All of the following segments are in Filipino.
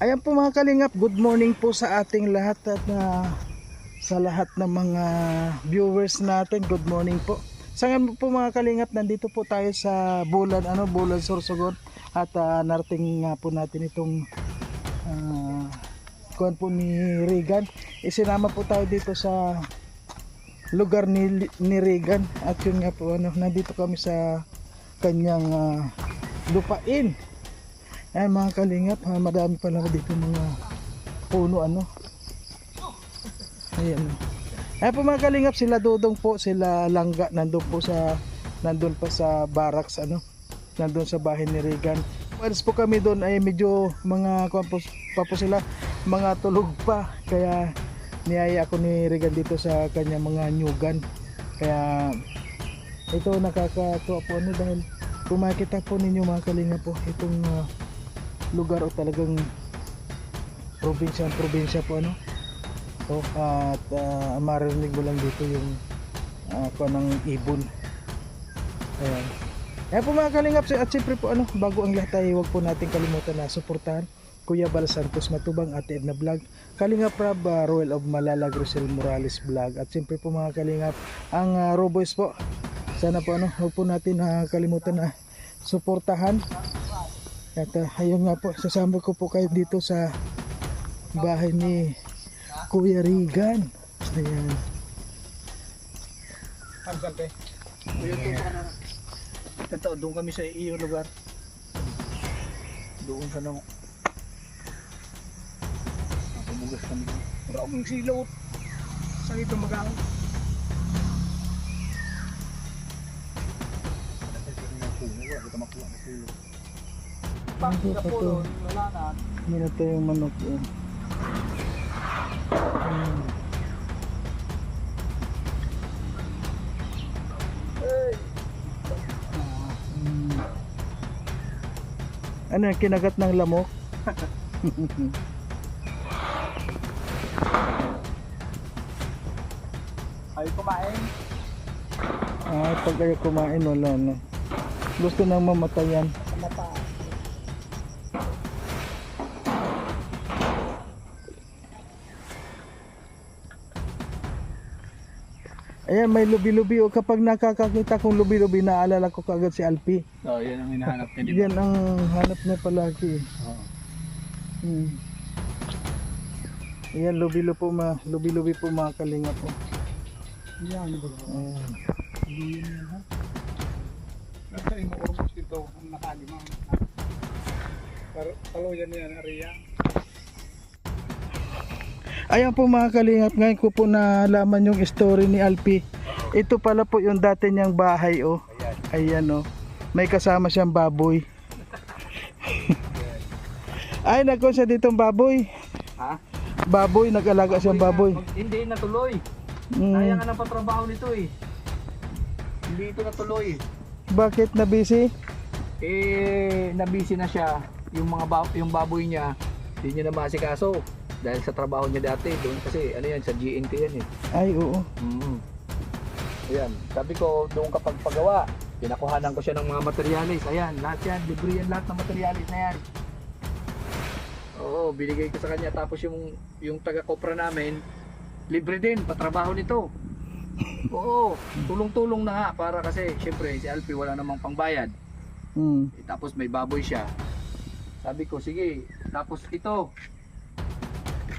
Ayan po mga kalingap, good morning po sa ating lahat at ah, sa lahat ng mga viewers natin, good morning po. Sa ngayon po mga kalingap, nandito po tayo sa Bulan, ano, Bulan Sorsogon at ah, narating nga po natin itong uh, kuhan po ni Regan. Isinama po tayo dito sa lugar ni, ni Regan at yun nga po, ano, nandito kami sa kanyang ah, lupain. Ay mga kalingap, ah, madami pala dito mga puno ano. Ayan. Ay po mga kalingap, sila Dudong po, sila Langga nandun po sa nandun pa sa barracks ano. Nandun sa bahay ni Regan. Once po kami doon ay medyo mga po, pa po sila mga tulog pa kaya niyaya ako ni Regan dito sa kanya mga nyugan. Kaya ito nakakatuwa po ano dahil kung po ninyo mga kalingap po itong ah, lugar o talagang probinsya probinsya po ano? To at uh, maririnig mo lang dito yung uh, ng ibon. Ayan. Ayan po mga kalingap at siyempre po ano bago ang lahat ay huwag po natin kalimutan na suportahan Kuya Bal Santos Matubang Ate Edna Vlog Kalingap Rab uh, Royal of Malala Grisel Morales Vlog. At siyempre po mga kalingap ang uh, Roboys po. Sana po ano huwag po natin uh, kalimutan na suportahan at uh, ayun nga po, sasama ko po kayo dito sa bahay ni Kuya Regan. Ayan. Hanggang kay. Kuya to sa kanan. Ito, doon kami sa iyo lugar. Doon sa nang Napabugas kami. Maraming silaw. Sa ito. Hindi pa to. Wala na. Hindi na to yung manok. Yan. Ayan. Ah, mm. Ano yung kinagat ng lamok? Ay kumain. Ah, pag kayo kumain, wala na. Gusto nang mamatayan. Ayan, may lubi-lubi. O kapag nakakakita kong lubi-lubi, naalala ko kagad si Alpi. Oh, yan ang hinahanap niya, di ba? Yan ang hanap niya palagi. Oo. Hmm. Ayan, lubi-lubi po, ma lubi-lubi po mga kalinga po. Yan, ba? Ayan. Yun yan, ha? Nasa ormos dito, ang nakalimang. Pero talo yan yan, Aria. Ayan po mga kalingap, ngayon ko po nalaman yung story ni Alpi. Ito pala po yung dati niyang bahay oh. Ayan. Oh. May kasama siyang baboy. Ay, nagko siya ditong baboy. Ha? Baboy, nag-alaga siyang baboy. Mag- Hindi natuloy. Mm. Kaya nga ng patrabaho nito eh. Hindi ito natuloy. Bakit na busy? Eh, nabisi na siya. Yung mga ba- yung baboy niya, hindi niya na masikaso. Dahil sa trabaho niya dati, doon kasi ano yan, sa GNT yan eh. Ay, oo. Mm. Ayan, sabi ko, doon kapag pagawa, pinakuhanan ko siya ng mga materialis. Ayan, lahat yan, libre yan lahat ng materialis na yan. Oo, binigay ko sa kanya. Tapos yung, yung taga-kopra namin, libre din, patrabaho nito. Oo, tulong-tulong na nga para kasi syempre si Alfie wala namang pangbayad. Hmm. Eh, tapos may baboy siya. Sabi ko, sige. Tapos ito,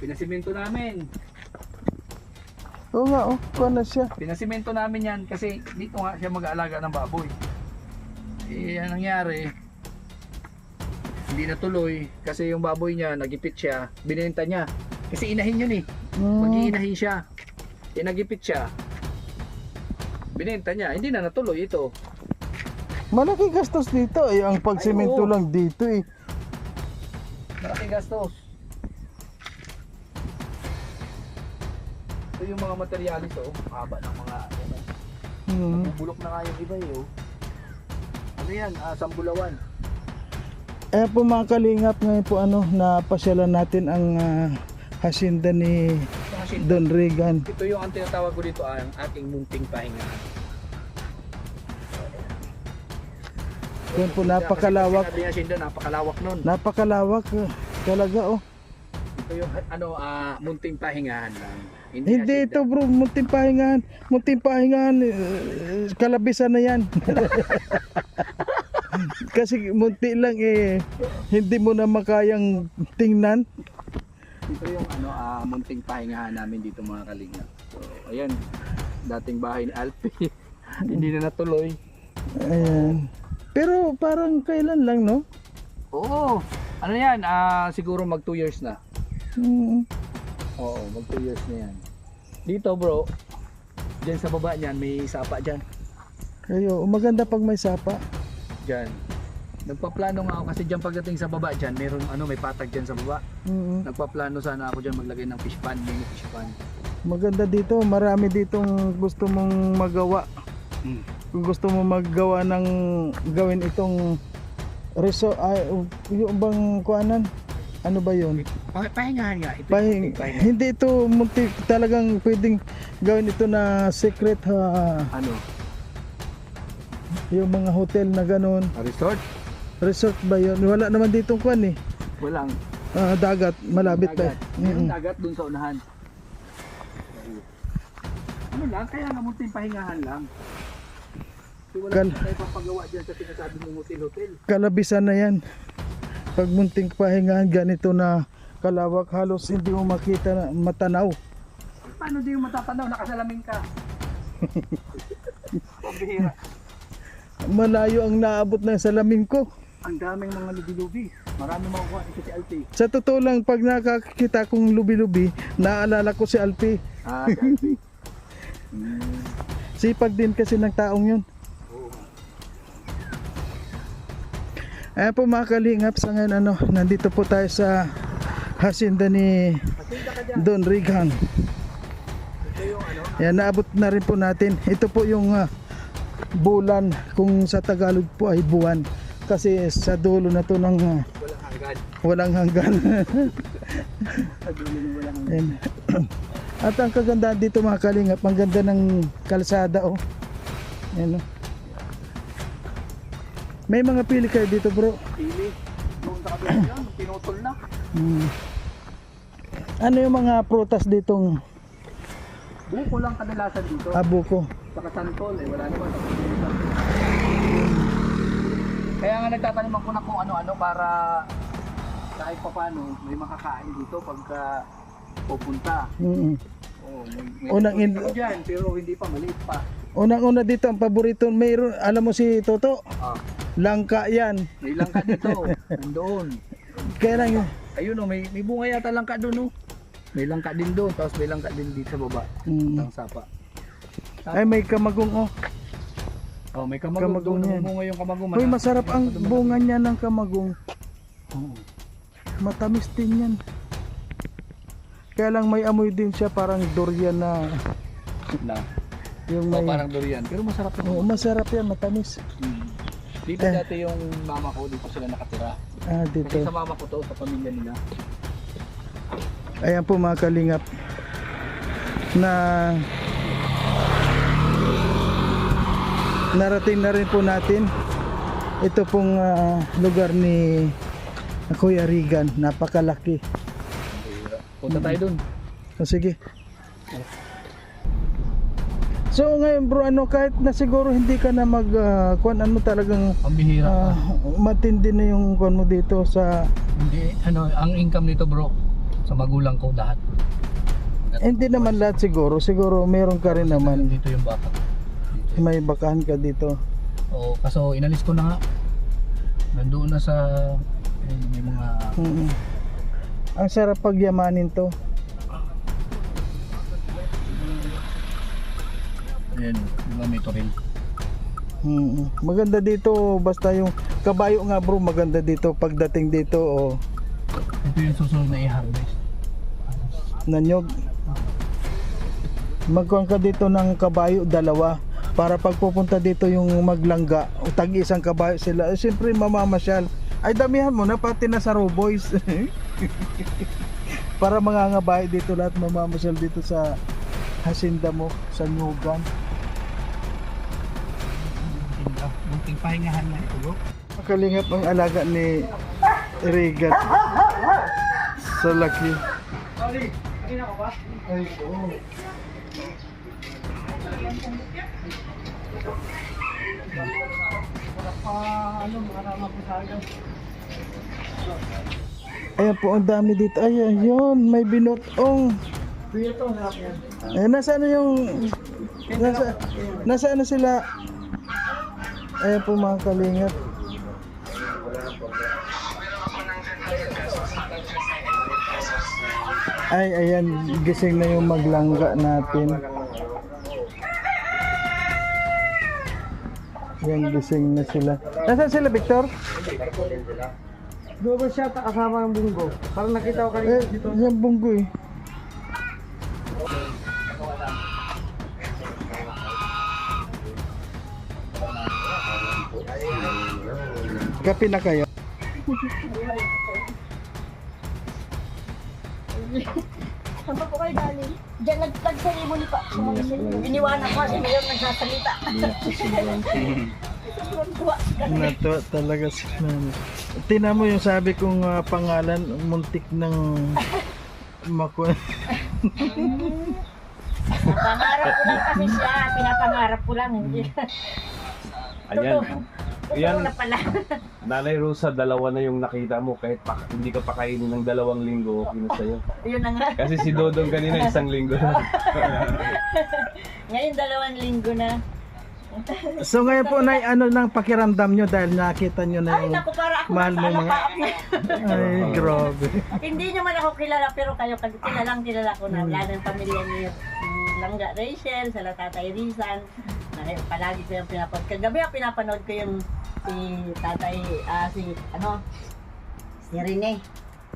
pinasimento namin. Oo nga, oh. Kuha na siya. Pinasimento namin yan kasi dito nga siya mag-aalaga ng baboy. Eh, ang nangyari, hindi natuloy kasi yung baboy niya, nagipit siya, binenta niya. Kasi inahin yun eh. Hmm. Mag-iinahin siya. Eh, nagipit siya. Binenta niya. Hindi na natuloy ito. Malaki gastos dito eh. Ang pagsimento Ay, oo. lang dito eh. Malaki gastos. Ito yung mga materialis oh. Haba ng mga ano. Hmm. Bubulok na nga yung iba eh oh. Ano yan? Ah, sambulawan. Eh po mga kalingap ngayon po ano, napasyalan natin ang ah, hacienda ni Kasi Don Regan. ito yung ang tinatawag ko dito ang ating munting pahinga. Yan po napakalawak. Sabi nga Shinda, napakalawak nun. Napakalawak eh. talaga oh. Ito yung ano, ah, munting pahingahan lang. Hindi asinda. ito bro, munting pahingahan. Munting pahingahan, eh, kalabisan na yan. Kasi munti lang eh, hindi mo na makayang tingnan. Ito yung ano, ah, munting pahingahan namin dito mga kalinga. So, ayan, dating bahay ni Alpi. Hindi na natuloy. Ayan. Pero parang kailan lang, no? Oo. Ano yan? Ah, siguro mag 2 years na. Mm. Oo, mag 2 years na yan. Dito bro, dyan sa baba niyan, may sapa dyan. Kayo, maganda pag may sapa. Dyan. Nagpaplano nga ako kasi dyan pagdating sa baba dyan, meron ano, may patag dyan sa baba. Mm. Nagpaplano sana ako dyan maglagay ng fish pan, mini fish pan. Maganda dito, marami ditong gusto mong magawa. Hmm. Kung gusto mo maggawa ng gawin itong resort, ay, yung bang kuanan? Ano ba yun? Pa- pahingahan nga. Ito Pahing, hindi ito munti talagang pwedeng gawin ito na secret ha, Ano? yung mga hotel na ganun. A resort? Resort ba yun? Wala naman ditong kuan eh. Walang. Ah, dagat, malapit pa. dagat. Meron Mm. dagat dun sa unahan. Ano lang, kaya nga munting pahingahan lang. Kasi wala Kal- tayo papagawa dyan sa sinasabi mong hotel-hotel. Kalabisan na yan. Pag munting pahingahan ganito na kalawak halos hindi mo makita na matanaw. Paano di yung matatanaw? Nakasalamin ka. Pambihira. Malayo ang naabot ng salamin ko. Ang daming mga lubi-lubi. Marami makukuha ito si Alpi. Sa totoo lang, pag nakakita kong lubi-lubi, naalala ko si Alpi. Ah, si Alpi. Hmm. Sipag din kasi ng taong yun. Ayan po mga kalingap, sa ngayon ano, nandito po tayo sa hacienda ni. Don Rigan. Ito yung ano. Yan, naabot na rin po natin. Ito po yung ah, bulan, kung sa Tagalog po ay buwan. Kasi sa dulo na to ng ah, Walang hanggan. walang hanggan. At ang kagandahan dito mga kalingap, ang ganda ng kalsada oh. Yan oh. May mga pili kayo dito bro. Pili. Noon sa kabila yun, pinutol na. Hmm. Ano yung mga prutas ditong Buko lang kadalasan dito. abuko? Saka santol eh, wala naman. Kaya nga nagtatanim ako na kung ano-ano para kahit pa paano may makakain dito pagka pupunta. Mm. Oh, may, may Unang in- dyan, pero hindi pa, maliit pa. Unang-una dito ang paborito, mayroon, alam mo si Toto, Ah, langka yan. may langka dito, nandoon. Kaya lang yun. Ayun oh, may, may bunga yata langka doon oh. May langka din doon, tapos may langka din dito sa baba. Mm. Ang sapa. Ay may kamagong oh. Oh, may kamagong, Kamagong doon. yan. Bunga yung kamagong. Uy, masarap ang bunga niya ng kamagong. Oo. Matamis din yan. Kaya lang may amoy din siya parang durian na Na. yung Oh, may parang durian. Pero masarap Oo, yun. masarap yan, matamis. Mm. Dito Eh. dati yung mama ko, dito sila nakatira. Ah, Kasi dito. sa mama ko to, sa pamilya nila. Ayan po mga kalingap na narating na rin po natin ito pong ah, lugar ni Kuya Regan napakalaki Punta tayo dun. so, sige so ngayon bro ano kahit na siguro hindi ka na mag ah, kuwan ano talagang Ang bihira. ah, matindi na yung kuwan mo dito sa Hindi, ano, ang income nito bro, sa magulang ko lahat. hindi naman lahat siguro siguro meron ka rin naman Dito yung baka. Dito. may bakahan ka dito Oo, kaso inalis ko na nga. Nandoon na sa, ayun, may mga, Mm. Ang sarap pagyamanin to. Ayun, di ba may toril. Mm. Maganda dito basta yung kabayo nga bro maganda dito pagdating dito o Ito yung susunod na i-harvest. nanyog. Magkuhan ka dito ng kabayo dalawa para pag pupunta dito yung maglangga o tag isang kabayo sila eh, siyempre mamamasyal ay damihan mo na pati na sa boys para mga ngabahay dito lahat mamamasyal dito sa hasinda mo sa Nyugan Munting pahingahan na ito bro. Kalingap ang alaga ni Regan sa laki. Ay, oo. Ayan po, ang dami dito. Ayan, yun, may binotong. Eh, nasa ano yung... Nasa, nasa ano sila? Ayan po mga kalingap. Ay, ayan, gising na yung maglangga natin. Yan, gising na sila. Nasaan sila, Victor? Doon siya kasama ng bunggo. Parang nakita ko kanina Eh, yan bunggo eh. Kape na kayo? Saan pa po kayo galing? Diyan nag nag-ceremony pa. Iniwanan ko kasi ngayon nagsasalita. Natuwa talaga si Nani. Tingnan mo yung sabi kong ah, pangalan, muntik ng maku... Pangarap ko lang kasi siya. Pinapangarap ko lang. Hindi. Ayan. Yan. Na pala. Nanay Rosa, dalawa na yung nakita mo kahit pa, hindi ka pakainin ng dalawang linggo, okay na sa'yo. Yun na nga. Kasi si Dodong kanina isang linggo na. Ngayon dalawang linggo na. So ngayon po, Nay, ano nang pakiramdam nyo dahil nakita nyo na Ay yung... naku, para ako mahal mo mga- na. Ay, grabe. Hindi nyo man ako kilala pero kayo kilalang kilala ko na. Wala ng pamilya ni ni Langga Rachel, sa Tatay Rizan. Na, palagi ko yung pinapanood. Kagabi ako pinapanood ko yung si Tatay, ah, si ano, si Rene.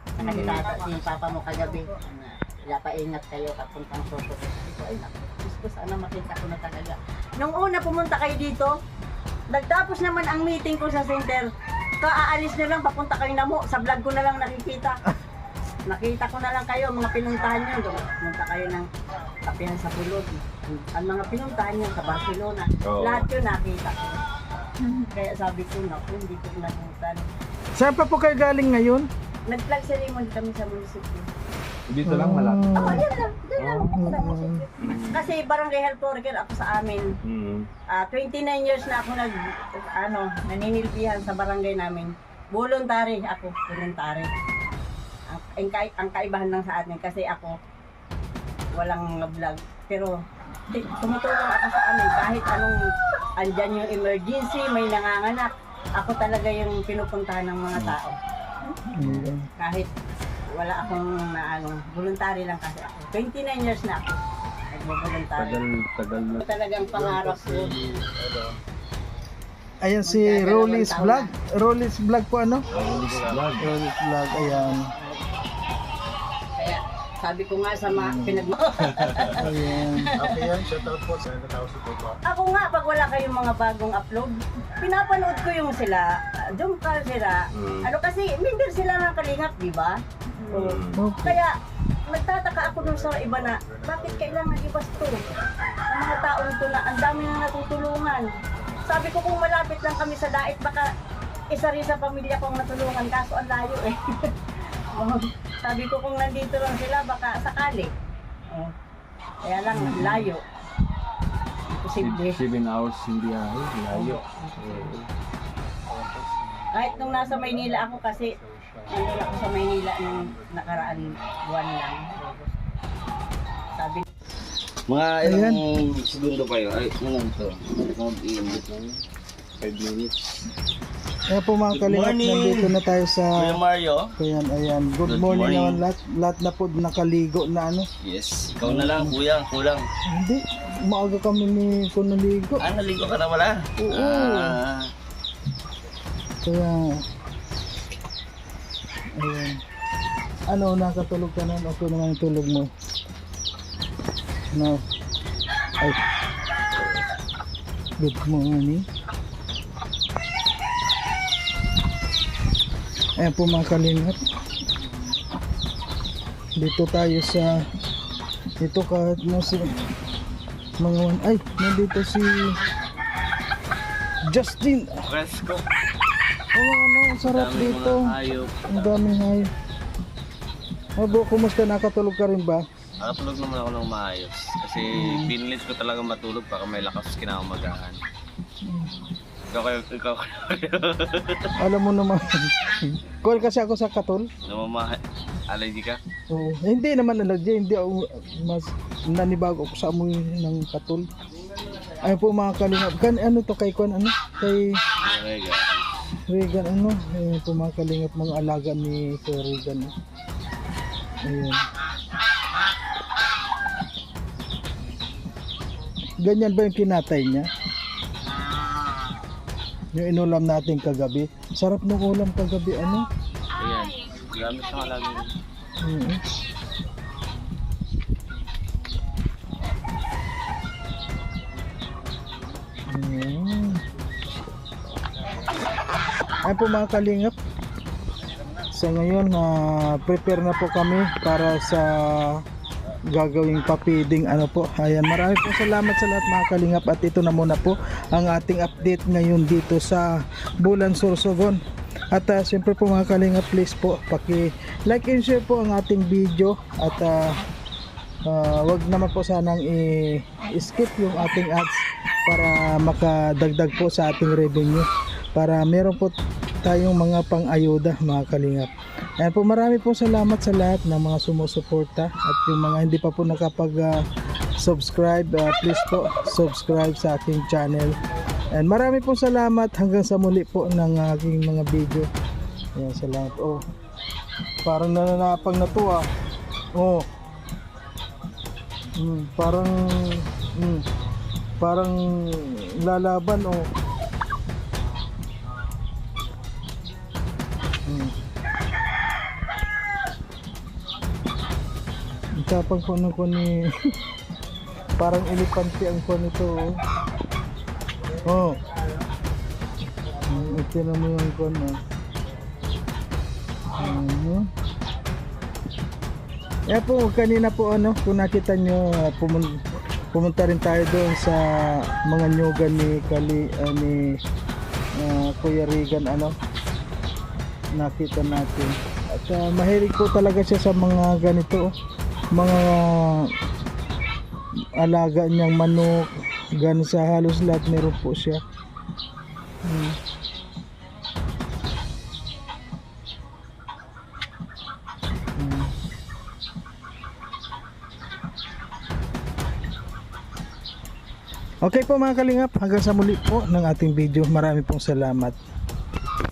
Saka si, tata, si Papa mo kagabi. Na, Kaya paingat kayo kapuntang Soto. Ito ay naku, ko sana makita ko na talaga. Nung una pumunta kayo dito, nagtapos naman ang meeting ko sa center. Kaaalis nyo lang, papunta kayo na mo. Sa vlog ko na lang nakikita. Nakita ko na lang kayo, mga pinuntahan nyo. Pumunta kayo ng kapihan sa Bulod. Ang mga pinuntahan nyo sa Barcelona. Oo. Lahat yun nakita ko. Kaya sabi ko, naku, hindi ko nakutan. Saan pa po kayo galing ngayon? Nag-flag ceremony kami sa munisipyo. Dito lang malapit. Oh, yan lang. Yan lang. Sa munisipyo. Kasi barangay health worker ako sa amin. Mm. Ah, 29 years na ako nag ano, naninilbihan sa barangay namin. Voluntary ako, voluntary. Ang, ang, ang kaibahan lang sa atin kasi ako walang vlog. Pero tumutulong ako sa amin kahit anong andyan yung emergency, may nanganganak. Ako talaga yung pinupuntahan ng mga tao. Ayan. Kahit wala akong na ano, voluntary lang kasi ako. 29 years na ako. Tagal, tagal na. Talagang pangarap ko. Ayan si Rollis Vlog. Rollis Vlog po ano? Vlog. Rollis Vlog, ayan. Sabi ko nga sa mga pinag... Ayan. Ako nga, pag wala kayong mga bagong upload, pinapanood ko yung sila, Jumkal sila. Mm. Ano kasi, member sila ng Kalingap, di ba? Oo. Mm. Okay. Kaya, nagtataka ako dun sa iba na, bakit kailangan ibas to? Ang mga taong to na, ang dami na natutulungan. Sabi ko kung malapit lang kami sa dait, baka isa rin sa pamilya kong natulungan, kaso ang layo eh. Oh, Sabi ko kung nandito lang sila, baka sakali. Oh. Kaya lang, layo. Posible. 7 hours hindi ay, layo. Kahit nung nasa Maynila ako kasi, nandun ako sa Maynila nung nakaraan buwan lang. Sabi Mga ilang segundo kayo? Ay, ano lang to? Lang. 5 minutes. Ayan po mga kalingap, nandito na tayo sa... Kuya Mario? Ayan, ayan. Good, Good morning, morning. naman lahat. Lahat na po nakaligo na ano. Yes. Ikaw na lang, kuya. Kulang. Hindi, maaga kami ni Kunaligo. Ah, naligo ka na wala? Oo. Ah, Kaya... Ayan. Ano, nakatulog ka na? Okay naman yung tulog mo. No. Ay. Good morning. Ayan po mga kalingap. Dito tayo sa dito kahit si mga ay nandito si Justin Fresco. oh ano ang sarap Dami dito ang daming hayop Abo, kumusta nakatulog ka rin ba? Nakatulog naman ako ng maayos. Kasi pinilit ko talaga matulog para may lakas kinamagahan. Ikaw kayo, ikaw kayo. Alam mo naman. Call kasi ako sa katol. Namamahay. Allergy ka? Oo. Eh, hindi naman allergy, hindi ako mas nanibago ako sa amoy ng katol. Ay po mga kalingap. Kan ano to kay Kwan ano? Kay guys. Regan ano? Ayun po mga kalingap mga alaga ni Sir Regan. Ayun. Ganyan ba yung kinatay niya? Yung inulam natin kagabi. Sarap ng ulam kagabi ano? Ayan. Gamit siya ka lagi. Oo. Mm. Ay po mga kalingap. Sa ngayon, na prepare na po kami para sa gagawing papiding ano po. Ayan, marami po salamat sa lahat mga kalingap at ito na muna po ang ating update ngayon dito sa Bulan Sorsogon. At uh, siyempre po mga kalingap please po paki like and share po ang ating video at uh, uh, wag naman po sanang i- skip yung ating ads para makadagdag po sa ating revenue para meron po tayong mga pang-ayuda mga kalingap. Ayan po marami po salamat sa lahat ng mga sumusuporta at yung mga hindi pa po nakapag uh, please po subscribe sa aking channel. And marami po salamat hanggang sa muli po ng aking mga video. Ayan, salamat. Oh parang nananapang na to ah. Oh. Mm, parang mm, parang lalaban oh. Mm. Tapang ko ko ni parang elepante ang ko nito oh. Oh. Ito na mo yung ko no. Mhm. Kaya po kanina po ano, kung nakita nyo pumun- pumunta rin tayo doon sa mga nyugan ni Kali uh, ni uh, Kuya Regan ano nakita natin. At uh, mahilig po talaga siya sa mga ganito oh. Mga alaga niyang manok gan sa halos lahat meron po siya. Hmm. Okay po mga kalingap, hanggang sa muli po ng ating video. Marami pong salamat.